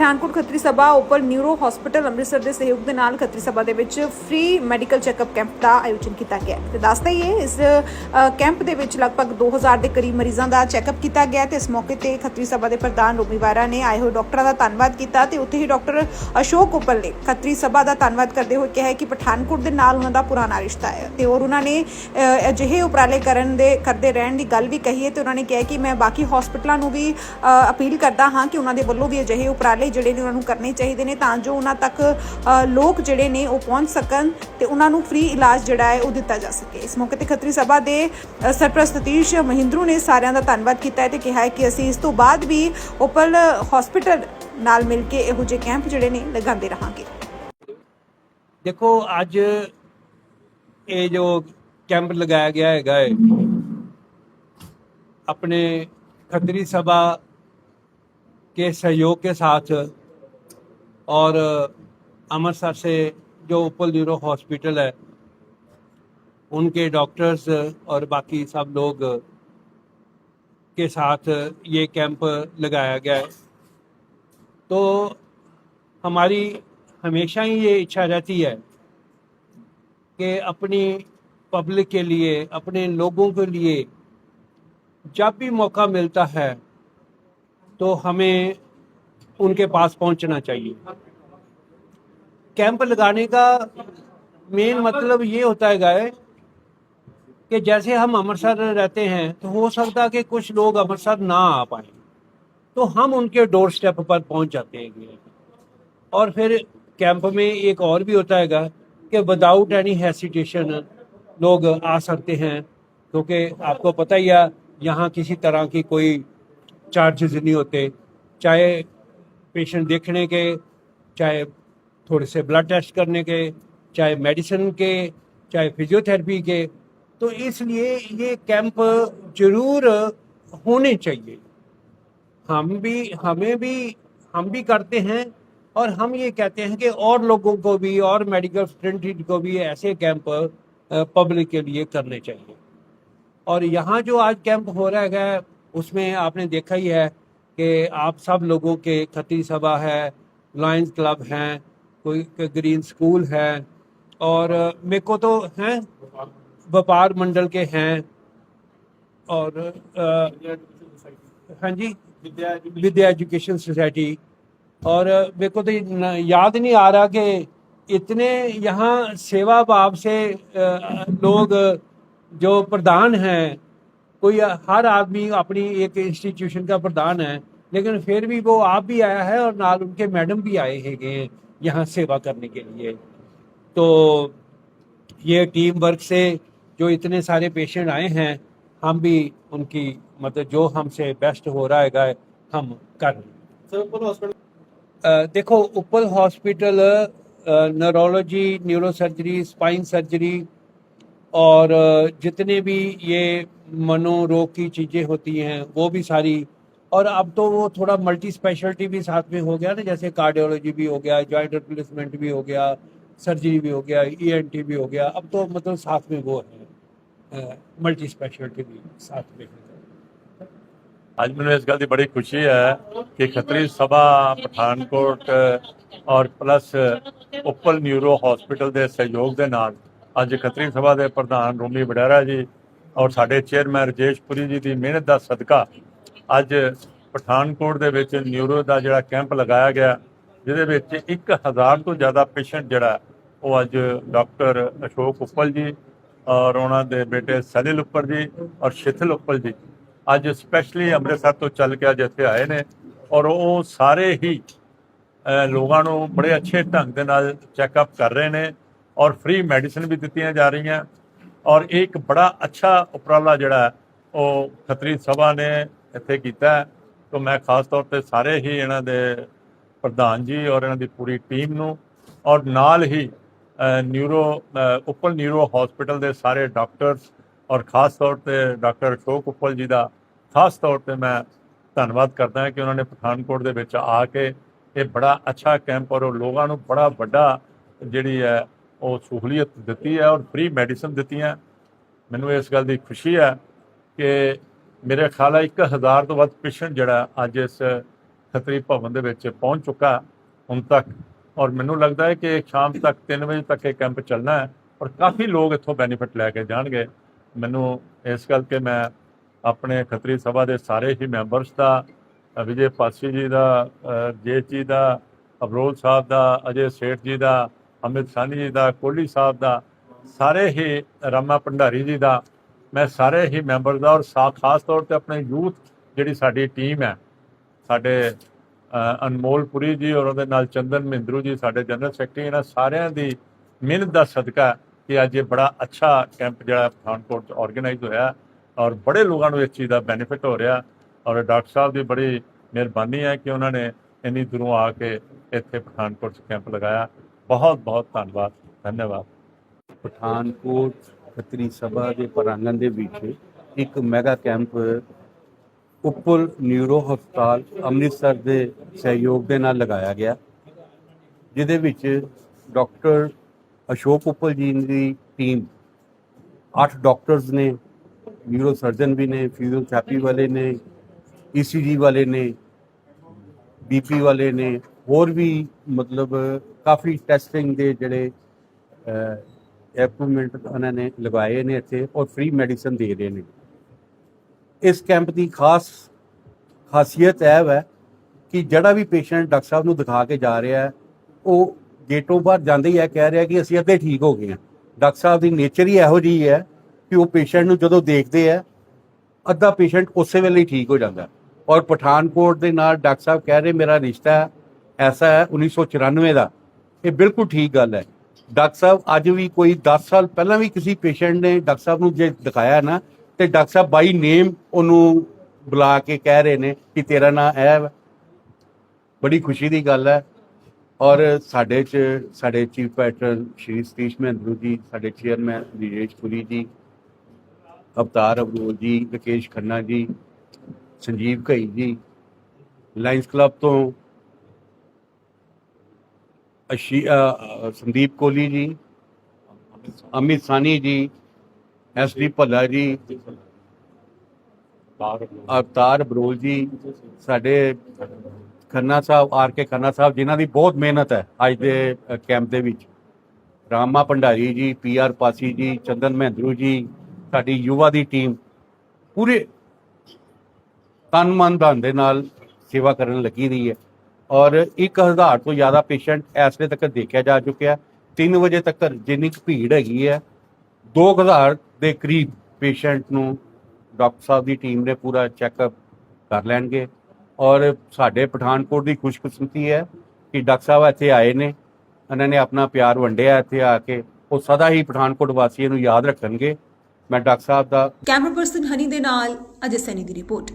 ਪਠਾਨਕੋਟ ਖੱਤਰੀ ਸਭਾ ਉੱਪਰ neuro hospital Amritsar ਦੇ ਸਹਿਯੋਗ ਦੇ ਨਾਲ ਖੱਤਰੀ ਸਭਾ ਦੇ ਵਿੱਚ ਫ੍ਰੀ ਮੈਡੀਕਲ ਚੈੱਕਅਪ ਕੈਂਪ ਦਾ ਆਯੋਜਨ ਕੀਤਾ ਗਿਆ ਹੈ। ਤੇ ਦੱਸਦਾ ਹੀ ਹੈ ਇਸ ਕੈਂਪ ਦੇ ਵਿੱਚ ਲਗਭਗ 2000 ਦੇ ਕਰੀਬ ਮਰੀਜ਼ਾਂ ਦਾ ਚੈੱਕਅਪ ਕੀਤਾ ਗਿਆ ਤੇ ਇਸ ਮੌਕੇ ਤੇ ਖੱਤਰੀ ਸਭਾ ਦੇ ਪ੍ਰਧਾਨ ਰੋਮੀ ਵਾਰਾ ਨੇ ਆਏ ਹੋਏ ਡਾਕਟਰਾਂ ਦਾ ਧੰਨਵਾਦ ਕੀਤਾ ਤੇ ਉੱਥੇ ਹੀ ਡਾਕਟਰ ਅਸ਼ੋਕ ਉਪਲ ਨੇ ਖੱਤਰੀ ਸਭਾ ਦਾ ਧੰਨਵਾਦ ਕਰਦੇ ਹੋਏ ਕਿਹਾ ਕਿ ਪਠਾਨਕੋਟ ਦੇ ਨਾਲ ਉਹਨਾਂ ਦਾ ਪੁਰਾਣਾ ਰਿਸ਼ਤਾ ਹੈ ਤੇ ਹੋਰ ਉਹਨਾਂ ਨੇ ਅਜਿਹੇ ਉਪਰਾਲੇ ਕਰਨ ਦੇ, ਕਰਦੇ ਰਹਿਣ ਦੀ ਗੱਲ ਵੀ ਕਹੀ ਹੈ ਤੇ ਉਹਨਾਂ ਨੇ ਕਿਹਾ ਕਿ ਮੈਂ ਬਾਕੀ ਹਸਪਤਾਲਾਂ ਨੂੰ ਵੀ ਅਪੀਲ ਕਰਦਾ ਹਾਂ ਕਿ ਉਹਨਾਂ ਦੇ ਵੱਲੋਂ ਵੀ ਅਜਿਹੇ ਉਪਰਾਲੇ ਜਿਹੜੇ ਨੇ ਉਹਨਾਂ ਨੂੰ ਕਰਨੇ ਚਾਹੀਦੇ ਨੇ ਤਾਂ ਜੋ ਉਹਨਾਂ ਤੱਕ ਲੋਕ ਜਿਹੜੇ ਨੇ ਉਹ ਪਹੁੰਚ ਸਕਣ ਤੇ ਉਹਨਾਂ ਨੂੰ ਫ੍ਰੀ ਇਲਾਜ ਜਿਹੜਾ ਹੈ ਉਹ ਦਿੱਤਾ ਜਾ ਸਕੇ। ਇਸ ਮੌਕੇ ਤੇ ਖੱਤਰੀ ਸਭਾ ਦੇ ਸਰਪ੍ਰਸਤ ਤੀਸ਼ ਮਹਿੰਦਰੂ ਨੇ ਸਾਰਿਆਂ ਦਾ ਧੰਨਵਾਦ ਕੀਤਾ ਹੈ ਤੇ ਕਿਹਾ ਹੈ ਕਿ ਅਸੀਂ ਇਸ ਤੋਂ ਬਾਅਦ ਵੀ ਓਪਲ ਹਸਪੀਟਲ ਨਾਲ ਮਿਲ ਕੇ ਇਹੋ ਜਿਹੇ ਕੈਂਪ ਜਿਹੜੇ ਨੇ ਲਗਾਉਂਦੇ ਰਹਾਂਗੇ। ਦੇਖੋ, ਅੱਜ ਇਹ ਜੋ ਕੈਂਪ ਲਗਾਇਆ ਗਿਆ ਹੈਗਾ ਹੈ, ਆਪਣੇ ਖਤਰੀ ਸਭਾ के सहयोग के साथ और अमृतसर से जो उपल न्यूरो हॉस्पिटल है, उनके डॉक्टर्स और बाकी सब लोग के साथ ये कैंप लगाया गया है। तो हमारी हमेशा ही ये इच्छा रहती है कि अपनी पब्लिक के लिए, अपने लोगों के लिए जब भी मौका मिलता है तो हमें उनके पास पहुँचना चाहिए। कैंप लगाने का मेन मतलब ये होता है गाय, कि जैसे हम अमृतसर रहते हैं तो हो सकता है कि कुछ लोग अमृतसर ना आ पाए। तो हम उनके डोर स्टेप पर पहुँच जाते हैं। और फिर कैंप में एक और भी होता है कि विदाउट एनी हेसिटेशन लोग आ सकते हैं, क्योंकि तो आपको पता ही है, यहाँ किसी तरह की कोई चार्जेस नहीं होते। चाहे पेशेंट देखने के, चाहे थोड़े से ब्लड टेस्ट करने के, चाहे मेडिसिन के, चाहे फिजियोथेरेपी के। तो इसलिए ये कैंप ज़रूर होने चाहिए। हम भी, हमें भी, हम भी करते हैं और हम ये कहते हैं कि और लोगों को भी, और मेडिकल स्टूडेंट को भी ऐसे कैंप पब्लिक के लिए करने चाहिए। और यहाँ जो आज कैंप हो रहा है उसमें आपने देखा ही है कि आप सब लोगों के खतरी सभा है लायंस क्लब हैं, कोई ग्रीन स्कूल है, और मेरे को तो हैं, व्यापार मंडल के हैं, और हाँ जी, विद्या एजुकेशन सोसाइटी, और मेरे को तो याद नहीं आ रहा कि इतने यहाँ सेवा भाव से लोग जो प्रधान हैं कोई हर आदमी अपनी एक इंस्टीट्यूशन का प्रधान है लेकिन फिर भी वो आप भी आया है और नाल उनके मैडम भी आए हैं यहाँ सेवा करने के लिए। तो ये टीम वर्क से जो इतने सारे पेशेंट आए हैं हम भी उनकी मतलब जो हमसे बेस्ट हो रहा है हम कर रहे हैं। देखो Uppal hospital neurology neuro surgery spine surgery और अ, जितने भी ये मनोरोग की चीज़ें होती हैं वो भी सारी और अब तो वो थोड़ा मल्टी स्पेशलिटी भी साथ में हो गया ना जैसे कार्डियोलॉजी भी हो गया जॉइंट रिप्लेसमेंट भी हो गया सर्जरी भी हो गया ईएनटी भी हो गया अब तो मतलब साथ में वो है मल्टी स्पेशलिटी भी साथ में है ਅੱਜ ਮੈਨੂੰ ਇਸ ਗੱਲ ਦੀ ਬੜੀ ਖੁਸ਼ੀ ਹੈ ਕਿ ਖੱਤਰੀ ਸਭਾ ਪਠਾਨਕੋਟ ਔਰ ਪਲੱਸ ਉੱਪਲ ਨਿਊਰੋ ਹਸਪੀਟਲ ਦੇ ਸਹਿਯੋਗ ਦੇ ਨਾਲ ਅੱਜ ਖੱਤਰੀ ਸਭਾ ਦੇ ਪ੍ਰਧਾਨ ਰੋਮੀ ਵਡੇਰਾ ਜੀ ਔਰ ਸਾਡੇ ਚੇਅਰਮੈਨ ਰਜੇਸ਼ ਪੁਰੀ ਜੀ ਦੀ ਮਿਹਨਤ ਦਾ ਸਦਕਾ ਅੱਜ ਪਠਾਨਕੋਟ ਦੇ ਵਿੱਚ ਨਿਊਰੋ ਦਾ ਜਿਹੜਾ ਕੈਂਪ ਲਗਾਇਆ ਗਿਆ, ਜਿਹਦੇ ਵਿੱਚ 1000 ਤੋਂ ਜ਼ਿਆਦਾ ਪੇਸ਼ੈਂਟ ਜਿਹੜਾ, ਉਹ ਅੱਜ ਡਾਕਟਰ ਅਸ਼ੋਕ ਉੱਪਲ ਜੀ ਔਰ ਉਹਨਾਂ ਦੇ ਬੇਟੇ ਸਲਿਲ ਉੱਪਰ ਜੀ ਔਰ ਸ਼ਿਥਲ ਉੱਪਲ ਜੀ ਅੱਜ ਸਪੈਸ਼ਲੀ ਅੰਮ੍ਰਿਤਸਰ ਤੋਂ ਚੱਲ ਕੇ ਅੱਜ ਇੱਥੇ ਆਏ ਨੇ ਔਰ ਉਹ ਸਾਰੇ ਹੀ ਲੋਕਾਂ ਨੂੰ ਬੜੇ ਅੱਛੇ ਢੰਗ ਦੇ ਨਾਲ ਚੈੱਕਅਪ ਕਰ ਰਹੇ ਨੇ। ਔਰ ਫ੍ਰੀ ਮੈਡੀਸਿਨ ਵੀ ਦਿੱਤੀਆਂ ਜਾ ਰਹੀਆਂ। ਔਰ ਇਹ ਇੱਕ ਬੜਾ ਅੱਛਾ ਉਪਰਾਲਾ ਜਿਹੜਾ ਉਹ ਖੱਤਰੀ ਸਭਾ ਨੇ ਇੱਥੇ ਕੀਤਾ ਤੋਂ ਮੈਂ ਖਾਸ ਤੌਰ ਤੇ ਸਾਰੇ ਹੀ ਇਹਨਾਂ ਦੇ ਪ੍ਰਧਾਨ ਜੀ ਔਰ ਇਹਨਾਂ ਦੀ ਪੂਰੀ ਟੀਮ ਨੂੰ ਔਰ ਨਾਲ ਹੀ neuro uh, Uppal neuro hospital ਦੇ ਸਾਰੇ ਡਾਕਟਰਸ ਔਰ ਖਾਸ ਤੌਰ ਤੇ ਡਾਕਟਰ ਅਸ਼ੋਕ ਉੱਪਲ ਜੀ ਦਾ ਖਾਸ ਤੌਰ ਤੇ ਮੈਂ ਧੰਨਵਾਦ ਕਰਦਾ ਹਾਂ ਕਿ ਉਹਨਾਂ ਨੇ ਪਠਾਨਕੋਟ ਦੇ ਵਿੱਚ ਆ ਕੇ ਇਹ ਬੜਾ ਅੱਛਾ ਕੈਂਪ ਔਰ ਉਹ ਲੋਕਾਂ ਨੂੰ ਬੜਾ ਵੱਡਾ ਜਿਹੜੀ ਹੈ ਉਹ ਸਹੂਲੀਅਤ ਦਿੱਤੀ ਹੈ ਔਰ ਫ੍ਰੀ ਮੈਡੀਸਨ ਦਿੱਤੀਆਂ। ਮੈਨੂੰ ਇਸ ਗੱਲ ਦੀ ਖੁਸ਼ੀ ਹੈ ਕਿ ਮੇਰੇ ਖਿਆਲ ਹੈ 1000 ਤੋਂ ਵੱਧ ਪੇਸ਼ੈਂਟ ਜਿਹੜਾ ਅੱਜ ਇਸ ਖੱਤਰੀ ਭਵਨ ਦੇ ਵਿੱਚ ਪਹੁੰਚ ਚੁੱਕਾ ਹੁਣ ਤੱਕ। ਔਰ ਮੈਨੂੰ ਲੱਗਦਾ ਹੈ ਕਿ ਸ਼ਾਮ ਤੱਕ 3 ਵਜੇ ਤੱਕ ਇਹ ਕੈਂਪ ਚੱਲਣਾ ਹੈ ਔਰ ਕਾਫੀ ਲੋਕ ਇੱਥੋਂ ਬੈਨੀਫਿਟ ਲੈ ਕੇ ਜਾਣਗੇ। ਮੈਨੂੰ ਇਸ ਗੱਲ ਕਿ ਮੈਂ ਆਪਣੇ ਖੱਤਰੀ ਸਭਾ ਦੇ ਸਾਰੇ ਹੀ ਮੈਂਬਰਸ ਦਾ ਵਿਜੇ ਪਾਸੀ ਜੀ ਦਾ ਅ, ਜੀ ਦਾ ਅਬਰੋਲ ਸਾਹਿਬ ਦਾ ਅਜੇ ਸੇਠ ਜੀ ਦਾ ਅਮਿਤ ਸਾਨੀ ਜੀ ਦਾ, ਕੋਹਲੀ ਸਾਹਿਬ ਦਾ, ਸਾਰੇ ਹੀ ਰਾਮਾ ਭੰਡਾਰੀ ਜੀ ਦਾ, ਮੈਂ ਸਾਰੇ ਹੀ ਮੈਂਬਰ ਦਾ ਔਰ ਸਾ, ਖਾਸ ਤੌਰ ਤੇ ਆਪਣੇ ਯੂਥ ਜਿਹੜੀ ਸਾਡੀ ਟੀਮ ਹੈ, ਸਾਡੇ ਅਨਮੋਲ ਪੁਰੀ ਜੀ ਔਰ ਉਹਦੇ ਨਾਲ ਚੰਦਨ ਮਹਿੰਦਰੂ ਜੀ, ਸਾਡੇ ਜਨਰਲ ਸੈਕਟਰੀ, ਇਹਨਾਂ ਸਾਰਿਆਂ ਦੀ ਮਿਹਨਤ ਦਾ ਸਦਕਾ ਕਿ ਅੱਜ ਇਹ ਬੜਾ ਅੱਛਾ ਕੈਂਪ ਜਿਹੜਾ ਪਠਾਨਕੋਟ ਚ ਆਰਗੇਨਾਈਜ਼ ਹੋਇਆ ਔਰ ਬੜੇ ਲੋਕਾਂ ਨੂੰ ਇਸ ਚੀਜ਼ ਦਾ ਬੈਨੀਫਿਟ ਹੋ ਰਿਹਾ ਔਰ ਡਾਕਟਰ ਸਾਹਿਬ ਦੀ ਬੜੀ ਮਿਹਰਬਾਨੀ ਹੈ ਕਿ ਉਹਨਾਂ ਨੇ ਇੰਨੀ ਦੂਰੋਂ ਆ ਕੇ ਇੱਥੇ ਪਠਾਨਕੋਟ ਚ ਕੈਂਪ ਲਗਾਇਆ। ਬਹੁਤ ਬਹੁਤ ਧੰਨਵਾਦ ਧੰਨਵਾਦ। ਪਠਾਨਕੋਟ ਖੱਤਰੀ ਸਭਾ ਦੇ ਪ੍ਰਾਂਗਣ ਦੇ ਵਿੱਚ ਇੱਕ ਮੈਗਾ ਕੈਂਪ ਉੱਪਲ ਨਿਊਰੋ ਹਸਪਤਾਲ ਅੰਮ੍ਰਿਤਸਰ ਦੇ ਸਹਿਯੋਗ ਦੇ ਨਾਲ ਲਗਾਇਆ ਗਿਆ, ਜਿਹਦੇ ਵਿੱਚ ਡਾਕਟਰ ਅਸ਼ੋਕ ਉੱਪਲ ਜੀ ਦੀ ਟੀਮ 8 ਡਾਕਟਰਸ ਨੇ ਨਿਊਰੋ ਸਰਜਨ ਵੀ ਨੇ, ਫਿਜ਼ੀਓਥੈਰੇਪੀ ਵਾਲੇ ਨੇ ਈਸੀਜੀ ਵਾਲੇ ਨੇ ਬੀਪੀ ਵਾਲੇ ਨੇ, ਹੋਰ ਵੀ ਮਤਲਬ ਕਾਫੀ ਟੈਸਟਿੰਗ ਦੇ ਜਿਹੜੇ ਐਕਵਿਪਮੈਂਟ ਉਹਨਾਂ ਨੇ ਲਗਾਏ ਨੇ ਇੱਥੇ ਔਰ ਫ੍ਰੀ ਮੈਡੀਸਨ ਦੇ ਰਹੇ ਨੇ। ਇਸ ਕੈਂਪ ਦੀ ਖਾਸ ਖਾਸੀਅਤ ਇਹ ਹੈ ਕਿ ਜਿਹੜਾ ਵੀ ਪੇਸ਼ੈਂਟ ਡਾਕਟਰ ਸਾਹਿਬ ਨੂੰ ਦਿਖਾ ਕੇ ਜਾ ਰਿਹਾ ਹੈ ਉਹ ਗੇਟੋਂ ਬਾਹਰ ਜਾਂਦੇ ਹੀ ਇਹ ਕਹਿ ਰਿਹਾ ਕਿ ਅਸੀਂ ਅੱਧੇ ਠੀਕ ਹੋ ਗਏ ਹਾਂ। ਡਾਕਟਰ ਸਾਹਿਬ ਦੀ ਨੇਚਰ ਹੀ ਇਹੋ ਜਿਹੀ ਹੈ ਕਿ ਉਹ ਪੇਸ਼ੈਂਟ ਨੂੰ ਜਦੋਂ ਦੇਖਦੇ ਆ, ਅੱਧਾ ਪੇਸ਼ੈਂਟ ਉਸੇ ਵੇਲੇ ਹੀ ਠੀਕ ਹੋ ਜਾਂਦਾ। ਔਰ ਪਠਾਨਕੋਟ ਦੇ ਨਾਲ ਡਾਕਟਰ ਸਾਹਿਬ ਕਹਿ ਰਹੇ, ਮੇਰਾ ਰਿਸ਼ਤਾ ਐਸਾ ਹੈ 1994 ਦਾ। ਇਹ ਬਿਲਕੁਲ ਠੀਕ ਗੱਲ ਹੈ। ਡਾਕਟਰ ਸਾਹਿਬ, ਅੱਜ ਵੀ ਕੋਈ 10 ਸਾਲ ਪਹਿਲਾਂ ਵੀ ਕਿਸੇ ਪੇਸ਼ੈਂਟ ਨੇ ਡਾਕਟਰ ਸਾਹਿਬ ਨੂੰ ਜੇ ਦਿਖਾਇਆ ਨਾ, ਤੇ ਡਾਕਟਰ ਸਾਹਿਬ ਬਾਈ ਨੇਮ ਉਹਨੂੰ ਬੁਲਾ ਕੇ ਕਹਿ ਰਹੇ ਨੇ ਕਿ ਤੇਰਾ ਨਾਂ ਇਹ ਹੈ। ਬੜੀ ਖੁਸ਼ੀ ਦੀ ਗੱਲ ਹੈ। ਔਰ ਸਾਡੇ ਚ, ਸਾਡੇ ਚੀਫ ਪੈਟਰਨ ਸ਼੍ਰੀ ਸਤੀਸ਼ ਮਹਿੰਦਰੂ ਜੀ, ਸਾਡੇ ਚੇਅਰਮੈਨ ਵਿਜੇਸ਼ ਪੁਰੀ ਜੀ, ਅਵਤਾਰ ਅਬਰੋਲ ਜੀ, ਰਕੇਸ਼ ਖੰਨਾ ਜੀ, ਸੰਜੀਵ ਘਈ ਜੀ ਲਾਇਨਸ ਕਲੱਬ ਤੋਂ ਅਸ਼ੀ ਸੰਦੀਪ ਕੋਹਲੀ ਜੀ, ਅਮਿਤ ਸਾਨੀ ਜੀ, ਐਸ ਡੀ ਭੱਲਾ ਜੀ, ਅਵਤਾਰ ਬਰੋਲ ਜੀ, ਸਾਡੇ ਖੰਨਾ ਸਾਹਿਬ, ਆਰ ਕੇ ਖੰਨਾ ਸਾਹਿਬ, ਜਿਨ੍ਹਾਂ ਦੀ ਬਹੁਤ ਮਿਹਨਤ ਹੈ ਅੱਜ ਦੇ ਕੈਂਪ ਦੇ ਵਿੱਚ। ਰਾਮਾ ਭੰਡਾਰੀ ਜੀ, ਪੀ ਆਰ ਪਾਸੀ ਜੀ, ਚੰਦਨ ਮਹਿੰਦਰੂ ਜੀ, ਸਾਡੀ ਯੁਵਾ ਦੀ ਟੀਮ, ਪੂਰੇ ਤਨ ਮਨ ਧਨ ਦੇ ਨਾਲ ਸੇਵਾ ਕਰਨ ਲੱਗੀ ਰਹੀ ਹੈ। ਔਰ 1000 ਤੋਂ ਜ਼ਿਆਦਾ ਪੇਸ਼ੈਂਟ ਇਸ ਵੇਲੇ ਤੱਕ ਦੇਖਿਆ ਜਾ ਚੁੱਕਿਆ। 3 ਵਜੇ ਤੱਕ ਜਿੰਨੀ ਕੁ ਭੀੜ ਹੈਗੀ ਹੈ 2000 ਦੇ ਕਰੀਬ ਪੇਸ਼ੈਂਟ ਨੂੰ ਡਾਕਟਰ ਸਾਹਿਬ ਦੀ ਟੀਮ ਨੇ ਪੂਰਾ ਚੈੱਕਅਪ ਕਰ ਲੈਣਗੇ। ਔਰ ਸਾਡੇ ਪਠਾਨਕੋਟ ਦੀ ਖੁਸ਼ਕਿਸਮਤੀ ਹੈ ਕਿ ਡਾਕਟਰ ਸਾਹਿਬ ਇੱਥੇ ਆਏ ਨੇ। ਉਹਨਾਂ ਨੇ ਆਪਣਾ ਪਿਆਰ ਵੰਡਿਆ ਇੱਥੇ ਆ ਕੇ। ਉਹ ਸਦਾ ਹੀ ਪਠਾਨਕੋਟ ਵਾਸੀਆਂ ਨੂੰ ਯਾਦ ਰੱਖਣਗੇ। ਮੈਂ ਡਾਕਟਰ ਸਾਹਿਬ ਦਾ ਕੈਮਰਾ ਪਰਸਨ ਹਨੀ ਦੇ ਨਾਲ ਅਜੇ ਸੈਨੀ ਦੀ ਰਿਪੋਰਟ